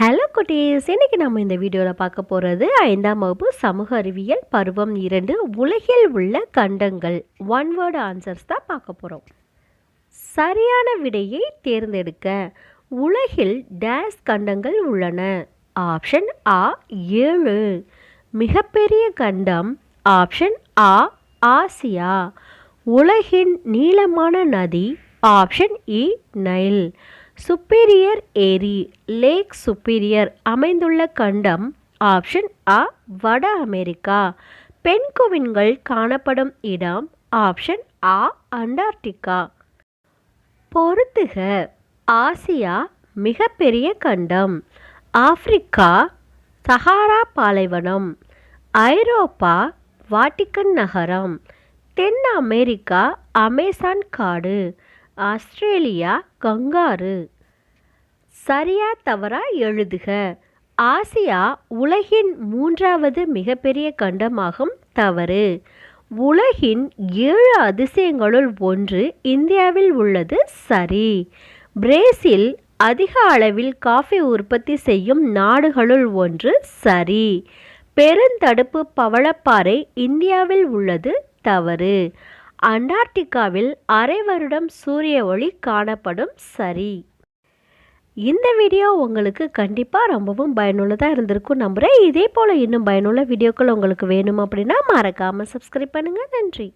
Hello குட்டீஸ். இன்னைக்கு நம்ம இந்த வீடியோவில் பார்க்க போகிறது ஐந்தாம் வகுப்பு சமூக அறிவியல் பருவம் இரண்டு உலகில் உள்ள கண்டங்கள். ஒன் வேர்டு ஆன்சர்ஸ் தான் பார்க்க போகிறோம் சரியான விடையை தேர்ந்தெடுக்க உலகில் டேஸ் கண்டங்கள் உள்ளன. ஆப்ஷன் ஆ ஏழு. மிகப்பெரிய கண்டம். ஆப்ஷன் ஆ ஆசியா. உலகின் நீளமான நதி. ஆப்ஷன் இ நைல் சுப்பீரியர் ஏரி லேக் சுப்பீரியர் அமைந்துள்ள கண்டம் ஆப்ஷன் அ வட அமெரிக்கா. பெண்குவின்கள் காணப்படும் இடம் ஆப்ஷன் ஆ அண்டார்டிகா. பொறுத்துக ஆசியா மிகப்பெரிய கண்டம். ஆப்பிரிக்கா சஹாரா பாலைவனம். ஐரோப்பா வாட்டிக்கன் நகரம். தென் அமெரிக்கா அமேசான் காடு. Australia kangaroo. சரியா தவறா எழுதுக. ஆசியா உலகின் மூன்றாவது மிகப்பெரிய கண்டமாகும் தவறு. உலகின் ஏழு அதிசயங்களுள் ஒன்று இந்தியாவில் உள்ளது சரி. பிரேசில் அதிக அளவில் காஃபி உற்பத்தி செய்யும் நாடுகளுள் ஒன்று சரி. பெருந்தடுப்பு பவளப்பாறை இந்தியாவில் உள்ளது தவறு. அண்டார்டிகாவில் அரை வருடம் சூரிய ஒளி காணப்படும் சரி. இந்த வீடியோ உங்களுக்கு கண்டிப்பாக ரொம்பவும் பயனுள்ளதாக இருந்திருக்கும் நம்புகிறேன் இதே போல் இன்னும் பயனுள்ள வீடியோக்கள் உங்களுக்கு வேணும் அப்படின்னா மறக்காமல் சப்ஸ்கிரைப் பண்ணுங்கள் நன்றி.